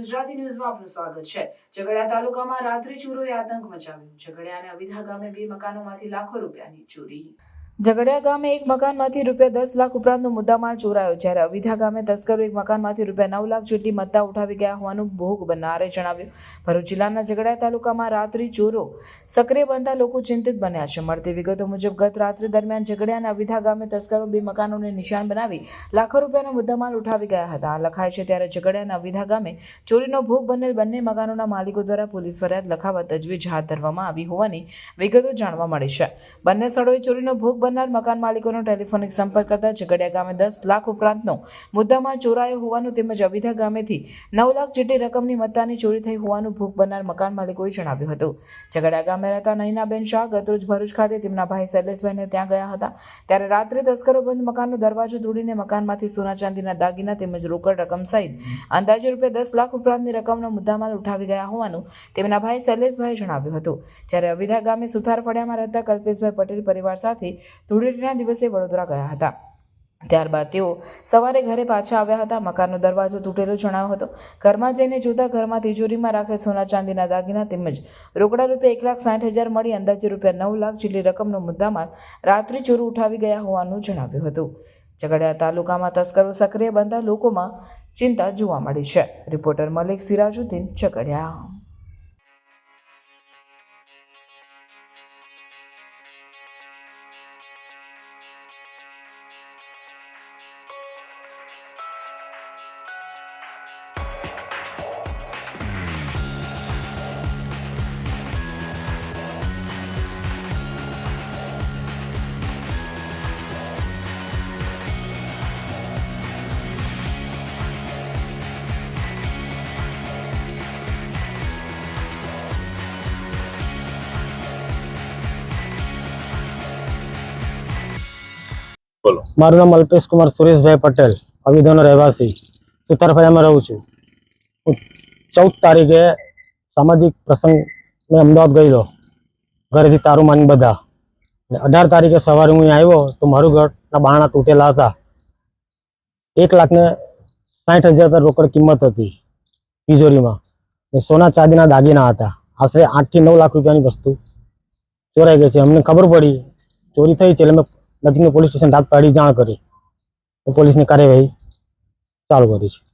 ગુજરાતી ન્યૂઝમાં આપનું સ્વાગત છે. ઝઘડિયા તાલુકામાં રાત્રિ ચોરોએ આતંક મચાવ્યો. ઝઘડિયા અને અવિધા ગામે બે મકાનોમાંથી લાખો રૂપિયાની ચોરી. ઝઘડિયા ગામે એક મકાનમાંથી રૂપિયા દસ લાખ ઉપરાંતનો મુદ્દામાલ ચોરાયો. જ્યારે અવિધા ગામે તસ્કરો એક મકાનમાંથી રૂપિયા નવ લાખ જેટલી મત્તા ઉઠાવી ગયા હોવાનું ભોગ બનનારે જણાવ્યું. ભરૂચ જિલ્લાના ઝઘડિયા તાલુકામાં રાત્રિ ચોરો સક્રિય બનતા લોકો ચિંતિત બન્યા છે. મળતી વિગતો મુજબ, ગત રાત્રિ દરમિયાન ઝઘડિયા અને અવિધા ગામે તસ્કરો બે મકાનોને નિશાન બનાવી લાખો રૂપિયાનો મુદ્દામાલ ઉઠાવી ગયા હતા. લખાય છે, ત્યારે ઝઘડિયા અને અવિધા ગામે ચોરીનો ભોગ બનેલ બંને મકાનોના માલિકો દ્વારા પોલીસ ફરિયાદ લખાવવા તજવીજ હાથ ધરવામાં આવી હોવાની વિગતો જાણવા મળી છે. બંને સ્થળોએ ચોરીનો ભોગ બનનાર મકાન માલિકોનો ટેલિફોનિક સંપર્ક કરતા ઝઘડિયા ગામે દસ લાખ ઉપરાંતનો મુદ્દામાલ ચોરાયો હોવાનું તેમજ અવિધા ગામેથી નવ લાખ જેટલી રકમની મત્તાની ચોરી થઈ હોવાનું ભોગ બનનાર મકાન માલિકોએ જણાવ્યું હતું. ઝઘડિયા ગામે રહેતા નૈનાબેન શાહ ગતરોજ ભરૂચ ખાતે તેમના ભાઈ શૈલેષભાઈને ત્યાં ગયા હતા. ત્યારે રાત્રે તસ્કરો બંધ મકાનનો દરવાજો તોડીને મકાનમાંથી સોના ચાંદીના દાગીના તેમજ રોકડ રકમ સહિત અંદાજે રૂપિયા દસ લાખ ઉપરાંતની રકમનો મુદ્દામાલ ઉઠાવી ગયા હોવાનું તેમના ભાઈ શૈલેષભાઈએ જણાવ્યું હતું. જ્યારે અવિધા ગામે સુથાર ફળિયામાં રહેતા કલ્પેશભાઈ પટેલ પરિવાર સાથે ધૂળેટીના દિવસે વડોદરા ગયા હતા. ત્યારબાદ તેઓ સવારે ઘરે પાછા આવ્યા હતા. મકાનનો દરવાજો તૂટેલો જણાવ્યો હતો. ઘરમાં જઈને જોતા ઘરમાં તિજોરીમાં રાખેલ સોના ચાંદીના દાગીના તેમજ રોકડા રૂપિયા એક લાખ સાઠ હજાર મળી અંદાજે રૂપિયા નવ લાખ જેટલી રકમનો મુદ્દામાલ રાત્રિ ચોરું ઉઠાવી ગયા હોવાનું જણાવ્યું હતું. ઝઘડિયા તાલુકામાં તસ્કરો સક્રિય બનતા લોકોમાં ચિંતા જોવા મળી છે. રિપોર્ટર મલિક સિરાજુદ્દીન ઝઘડિયા. બોલો. મારું નામ અલ્પેશ કુમાર સુરેશભાઈ પટેલ અવિધોનો રહેવાસી. સુથારફળિયામાં રહું છું. હું ચૌદ તારીખે સામાજિક પ્રસંગ મેં અમદાવાદ ગયેલો. ઘરેથી તારું માની બધા. અને અઢાર તારીખે સવારે હું આવ્યો, તો મારું ઘરના બારણા તૂટેલા હતા. એક લાખને સાઠ હજાર રૂપિયા રોકડ કિંમત હતી તિજોરીમાં. સોના ચાંદીના દાગીના હતા. આશરે આઠથી નવ લાખ રૂપિયાની વસ્તુ ચોરાઈ ગઈ છે. અમને ખબર પડી, ચોરી થઈ છે એટલે મેં નજીકની પોલીસ સ્ટેશન રાત પાડી જાણ કરી. પોલીસની કાર્યવાહી ચાલુ કરી છે.